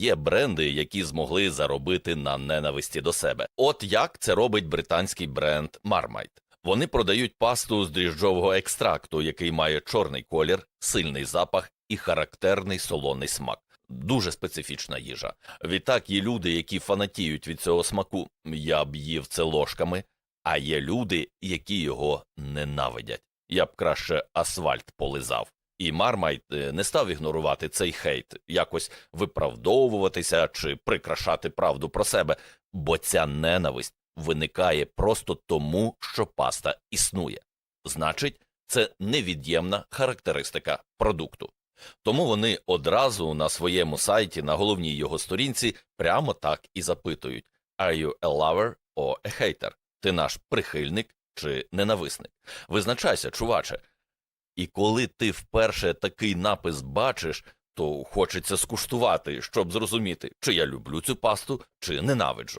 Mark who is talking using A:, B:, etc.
A: Є бренди, які змогли заробити на ненависті до себе. От як це робить британський бренд Marmite. Вони продають пасту з дріжджового екстракту, який має чорний колір, сильний запах і характерний солоний смак. Дуже специфічна їжа. Відтак є люди, які фанатіють від цього смаку. Я б їв це ложками, а є люди, які його ненавидять. Я б краще асфальт полизав. І Мармайт е, не став ігнорувати цей хейт, якось виправдовуватися чи прикрашати правду про себе, бо ця ненависть виникає просто тому, що паста існує. Значить, це невід'ємна характеристика продукту. Тому вони одразу на своєму сайті, на головній його сторінці, прямо так і запитують: Are you a lover or a hater? Ти наш прихильник чи ненависник? Визначайся, чуваче. І коли ти вперше такий напис бачиш, то хочеться скуштувати, щоб зрозуміти, чи я люблю цю пасту, чи ненавиджу.